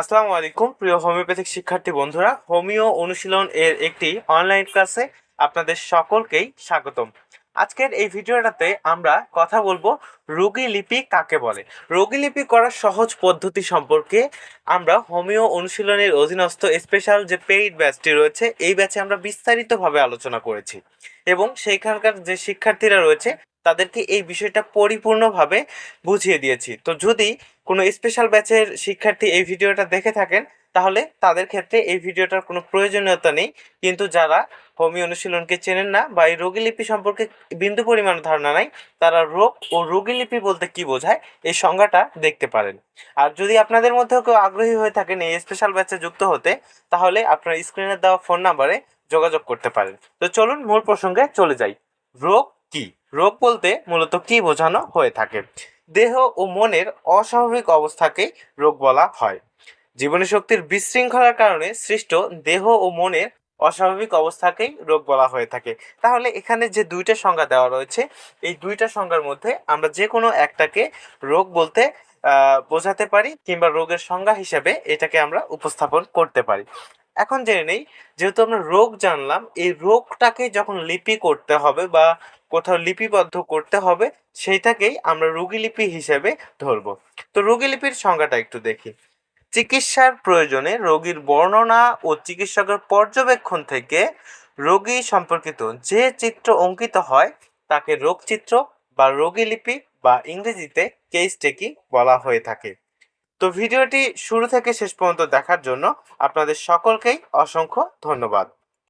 আসসালামু আলাইকুম, প্রিয় হোমিওপ্যাথিক শিক্ষার্থী বন্ধুরা। হোমিও অনুশীলন এর একটি অনলাইন ক্লাসে আপনাদের সকলকেই স্বাগতম। আজকের এই ভিডিওটাতে আমরা কথা বলব রোগী লিপি কাকে বলে? রোগী লিপি করার সহজ পদ্ধতি সম্পর্কে আমরা হোমিও অনুশীলনের অধীনস্থ স্পেশাল যে পেইড ব্যাচটি রয়েছে, এই ব্যাচে আমরা বিস্তারিতভাবে আলোচনা করেছি। এবং সেইখানকার যে শিক্ষার্থীরা রয়েছে তাদেরকে এই বিষয়টা পরিপূর্ণভাবে বুঝিয়ে দিয়েছি। তো যদি কোনো স্পেশাল ব্যাচের শিক্ষার্থী এই ভিডিওটা দেখে থাকেন, তাহলে তাদের ক্ষেত্রে এই ভিডিওটার কোনো প্রয়োজনীয়তা নেই। কিন্তু যারা হোমিও অনুশীলনকে চেনেন না বা এই রোগীলিপি সম্পর্কে বিন্দু পরিমাণ ধারণা নাই, তারা রোগ ও রোগীলিপি বলতে কি বোঝায়, এই সংজ্ঞাটা দেখতে পারেন। আর যদি আপনাদের মধ্যেও কেউ আগ্রহী হয়ে থাকেন এই স্পেশাল ব্যাচে যুক্ত হতে, তাহলে আপনার স্ক্রিনে দেওয়া ফোন নাম্বারে যোগাযোগ করতে পারেন। তো চলুন মূল প্রসঙ্গে চলে যাই। রোগ কি? রোগ বলতে মূলত কি বোঝানো হয়ে থাকে? দেহ ও মনের অস্বাভাবিক অবস্থাকেই রোগ বলা হয়। জীবনী শক্তির বিশৃঙ্খলার কারণে সৃষ্ট দেহ ও মনের অস্বাভাবিক অবস্থাকেই রোগ বলা হয়ে থাকে। তাহলে এখানে যে দুইটা সংজ্ঞা দেওয়া রয়েছে, এই দুইটা সংজ্ঞার মধ্যে আমরা যে কোনো একটাকে রোগ বলতে বোঝাতে পারি কিংবা রোগের সংজ্ঞা হিসেবে এটাকে আমরা উপস্থাপন করতে পারি। এখন জেনে নেই, যেহেতু আমরা রোগ জানলাম, এই রোগটাকে যখন লিপি করতে হবে বা কোথাও লিপিবদ্ধ করতে হবে, সেইটাকেই আমরা রোগীলিপি হিসেবে ধরবো। তো রোগীলিপির সংজ্ঞাটা একটু দেখি। চিকিৎসার প্রয়োজনে রোগীর বর্ণনা ও চিকিৎসকের পর্যবেক্ষণ থেকে রোগী সম্পর্কিত যে চিত্র অঙ্কিত হয়, তাকে রোগচিত্র বা রোগীলিপি বা ইংরেজিতে কেস টেকি বলা হয়ে থাকে। তো ভিডিওটি শুরু থেকে শেষ পর্যন্ত দেখার জন্য আপনাদের সকলকেই অসংখ্য ধন্যবাদ।